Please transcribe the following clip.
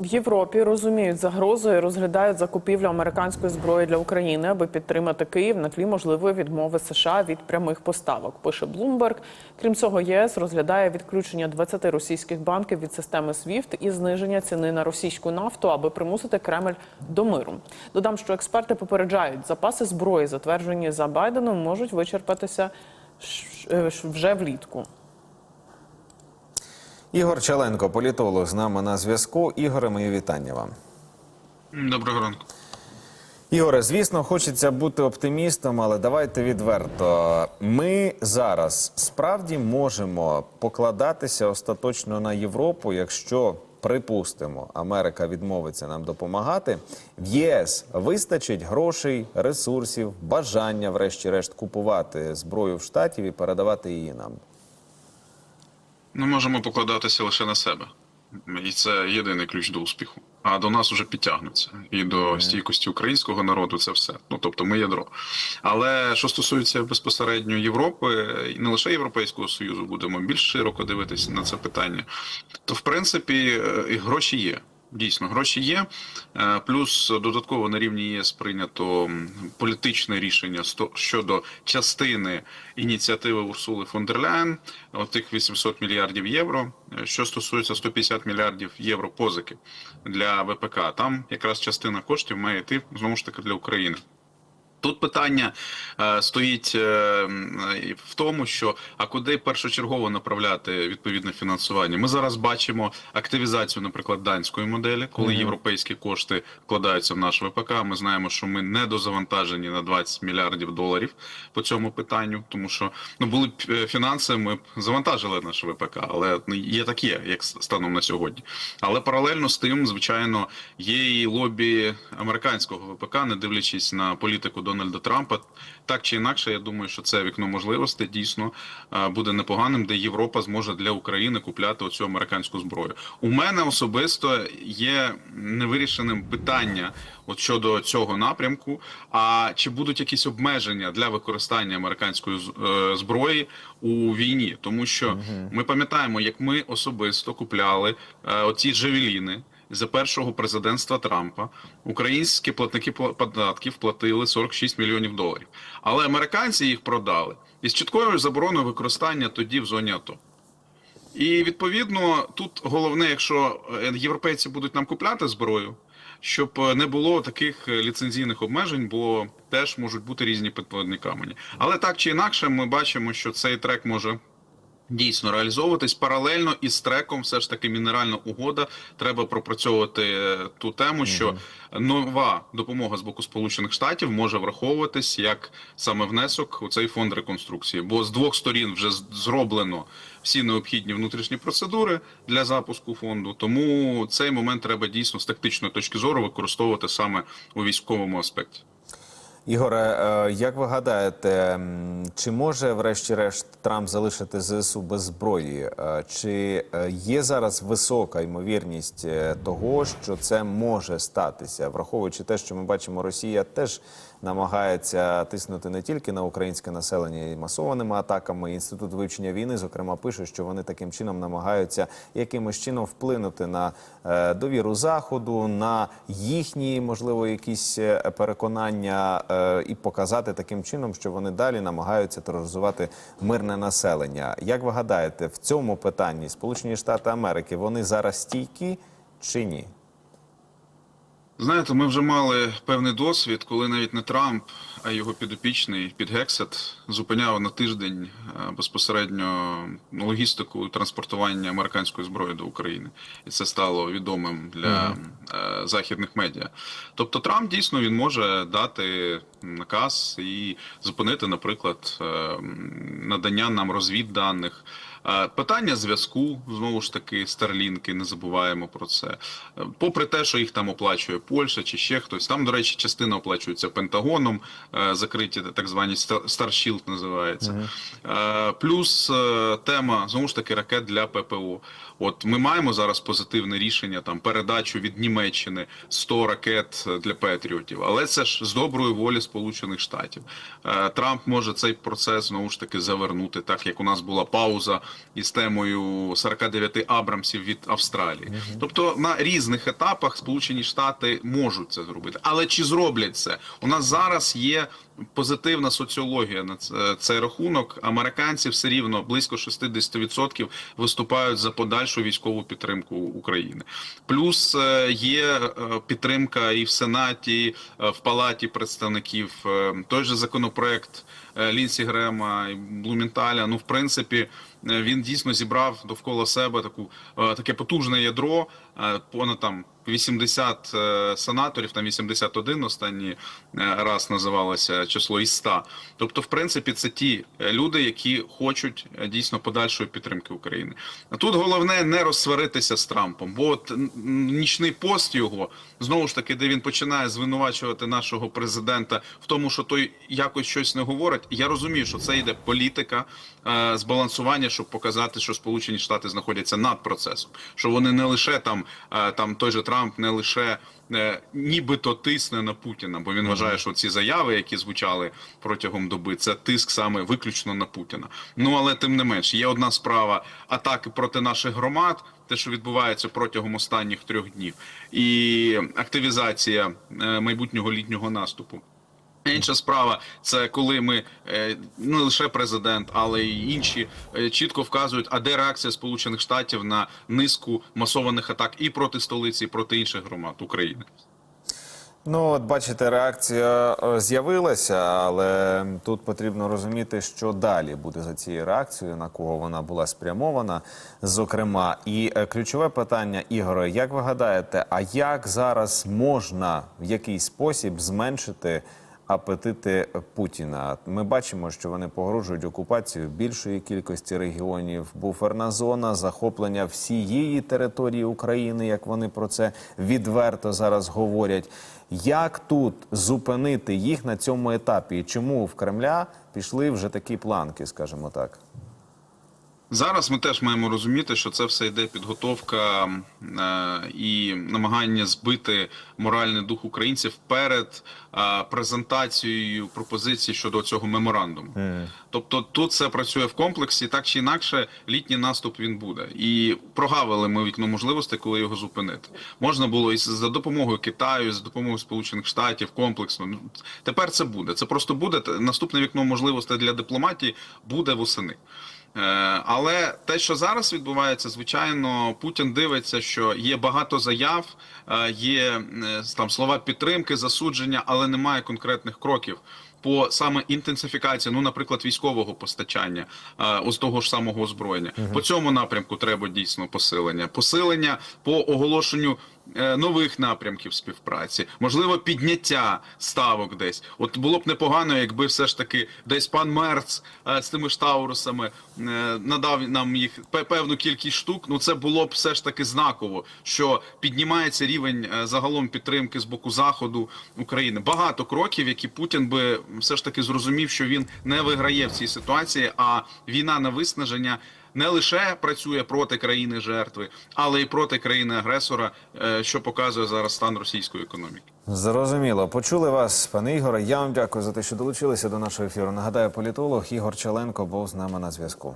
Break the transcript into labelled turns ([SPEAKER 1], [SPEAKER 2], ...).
[SPEAKER 1] В Європі розуміють загрозу і розглядають закупівлю американської зброї для України, аби підтримати Київ на тлі можливої відмови США від прямих поставок. Пише Bloomberg. Крім цього, ЄС розглядає відключення 20 російських банків від системи SWIFT і зниження ціни на російську нафту, аби примусити Кремль до миру. Додам, що експерти попереджають, запаси зброї, затверджені за Байденом, можуть вичерпатися е, вже влітку.
[SPEAKER 2] Ігор Чаленко, політолог, з нами на зв'язку. Ігоре, мої вітання вам.
[SPEAKER 3] Доброго ранку.
[SPEAKER 2] Ігоре, звісно, хочеться бути оптимістом, але давайте відверто. Ми зараз справді можемо покладатися остаточно на Європу, якщо припустимо, Америка відмовиться нам допомагати. В ЄС вистачить грошей, ресурсів, бажання, врешті-решт, купувати зброю в штатів і передавати її нам.
[SPEAKER 3] Ми можемо покладатися лише на себе, і це єдиний ключ до успіху. А до нас вже підтягнуться. І до стійкості українського народу це все. Ну тобто, ми ядро. Але що стосується безпосередньо Європи, і не лише Європейського союзу, будемо більш широко дивитися на це питання. То в принципі е, і гроші є. Дійсно, гроші є. Е, Плюс додатково на рівні ЄС прийнято політичне рішення щодо частини ініціативи Урсули фон дер Ляєн, отих 800 мільярдів євро. Е, Що стосується 150 мільярдів євро позики для ВПК, там якраз частина коштів має йти знову ж таки для України. Тут питання е, стоїть е, в тому, що а куди першочергово направляти відповідне фінансування. Ми зараз бачимо активізацію, наприклад, данської моделі, коли європейські кошти вкладаються в наш ВПК. Ми знаємо, що ми недозавантажені на 20 мільярдів доларів по цьому питанню, тому що ну були б е, фінанси, ми б завантажили наш ВПК, але ну, є так є, як станом на сьогодні. Але паралельно з тим, звичайно, є і лобі американського ВПК, не дивлячись на політику Дональда Трампа. Так чи інакше, я думаю, що це вікно можливостей дійсно е, буде непоганим, де Європа зможе для України купляти оцю американську зброю. У мене особисто є невирішеним питання от щодо цього напрямку. А чи будуть якісь обмеження для використання американської е, зброї у війні? Тому що ми пам'ятаємо, як ми особисто купляли е, оці джавеліни за першого президентства Трампа українські платники податків платили 46 мільйонів доларів. Але американці їх продали із чіткою забороною використання тоді в зоні АТО. І відповідно тут головне, якщо е, європейці будуть нам купляти зброю, щоб е, не було таких е, ліцензійних обмежень, бо теж можуть бути різні підводні камені. Але так чи інакше, ми бачимо, що цей трек може дійсно реалізовуватись паралельно із треком. Все ж таки, мінеральна угода. Треба пропрацьовувати е, ту тему, що нова допомога з боку Сполучених Штатів може враховуватись як саме внесок у цей фонд реконструкції. Бо з двох сторін вже зроблено всі необхідні внутрішні процедури для запуску фонду. Тому цей момент треба дійсно з тактичної точки зору використовувати саме у військовому аспекті.
[SPEAKER 2] Ігоре, е, як ви гадаєте, чи може врешті-решт Трамп залишити ЗСУ без зброї? Е, Чи е, є зараз висока ймовірність того, що це може статися, враховуючи те, що ми бачимо, Росія теж намагається тиснути не тільки на українське населення і масованими атаками. Інститут вивчення війни, зокрема, пише, що вони таким чином намагаються якимось чином вплинути на довіру заходу, на їхні, можливо, якісь переконання і показати таким чином, що вони далі намагаються тероризувати мирне населення. Як ви гадаєте, в цьому питанні Сполучені Штати Америки вони зараз стійкі чи ні?
[SPEAKER 3] Знаєте, ми вже мали певний досвід, коли навіть не Трамп, а його підопічний під Гексет зупиняв на тиждень е, безпосередньо логістику транспортування американської зброї до України, і це стало відомим для е, західних медіа. Тобто, Трамп дійсно він може дати наказ і зупинити, наприклад, е, надання нам розвідданих. Питання зв'язку знову ж таки старлінки, не забуваємо про це. Попри те, що їх там оплачує Польща чи ще хтось. Там, до речі, частина оплачується Пентагоном, е, закриті так звані Старшілд називається. Е, Плюс е, тема знову ж таки ракет для ППО. От ми маємо зараз позитивне рішення там передачу від Німеччини 100 ракет для Петріотів, але це ж з доброї волі Сполучених Штатів. Трамп може цей процес знову ж таки завернути, так як у нас була пауза із темою 49 Абрамсів від Австралії. Тобто на різних етапах Сполучені Штати можуть це зробити. Але чи зроблять це? У нас зараз є позитивна соціологія на це- цей рахунок. Американці все рівно близько 60% виступають за подальшу військову підтримку України. Плюс е, є е, підтримка і в Сенаті, е, в Палаті представників. Той же законопроект Лінсі Грема і Блументаля. Ну, в принципі, він дійсно зібрав довкола себе таку таке потужне ядро, понад там 80 е, сенаторів, там 81 останній е, раз називалося число із 100. Тобто, в принципі, це ті е, люди, які хочуть дійсно подальшої підтримки України. А тут головне не розсваритися з Трампом, бо от нічний пост його знову ж таки, де він починає звинувачувати нашого президента в тому, що той якось щось не говорить. Я розумію, що це йде політика збалансування, щоб показати, що Сполучені Штати знаходяться над процесом, що вони не лише там, там той же Трамп, не лише. е, Нібито тисне на Путіна, бо він вважає, що ці заяви, які звучали протягом доби, це тиск саме виключно на Путіна. Ну але тим не менш, є одна справа атаки проти наших громад, те, що відбувається протягом останніх трьох днів, і активізація е, майбутнього літнього наступу. Інша справа це коли ми е, не лише президент, але й інші е, чітко вказують, а де реакція Сполучених Штатів на низку масованих атак і проти столиці, і проти інших громад України.
[SPEAKER 2] Ну, от бачите, реакція е, з'явилася, але тут потрібно розуміти, що далі буде за цією реакцією, на кого вона була спрямована. Зокрема, і ключове питання, Ігоре, як ви гадаєте, а як зараз можна в який спосіб зменшити апетити Путіна? Ми бачимо, що вони погрожують окупацію більшої кількості регіонів, буферна зона, захоплення всієї території України, як вони про це відверто зараз говорять. Як тут зупинити їх на цьому етапі? І чому в Кремля пішли вже такі планки, скажімо так?
[SPEAKER 3] Зараз ми теж маємо розуміти, що це все йде підготовка е, і намагання збити моральний дух українців перед е, презентацією пропозицій щодо цього меморандуму. Тобто тут це працює в комплексі, так чи інакше, літній наступ він буде. І прогавили ми вікно можливостей, коли його зупинити. Можна було і за допомогою Китаю, і за допомогою Сполучених Штатів комплексно. Ну, Тепер це буде. Це просто буде. Наступне вікно можливостей для дипломатії буде восени. Е, Але те, що зараз відбувається, звичайно, Путін дивиться, що є багато заяв, е, є е, там слова підтримки, засудження, але немає конкретних кроків. По саме інтенсифікації, ну, наприклад, військового постачання, е, ось того ж самого озброєння. По цьому напрямку треба дійсно посилення. Посилення по оголошенню нових напрямків співпраці, можливо, підняття ставок десь. От було б непогано, якби все ж таки десь пан Мерц е, з тими штаурусами е, надав нам їх певну кількість штук. Ну це було б все ж таки знаково, що піднімається рівень е, загалом підтримки з боку заходу України. Багато кроків, які Путін би все ж таки зрозумів, що він не виграє в цій ситуації, а війна на виснаження не лише працює проти країни жертви, але й проти країни агресора, е, що показує зараз стан російської економіки.
[SPEAKER 2] Зрозуміло. Почули вас, пане Ігоре. Я вам дякую за те, що долучилися до нашого ефіру. Нагадаю, політолог Ігор Челенко був з нами на зв'язку.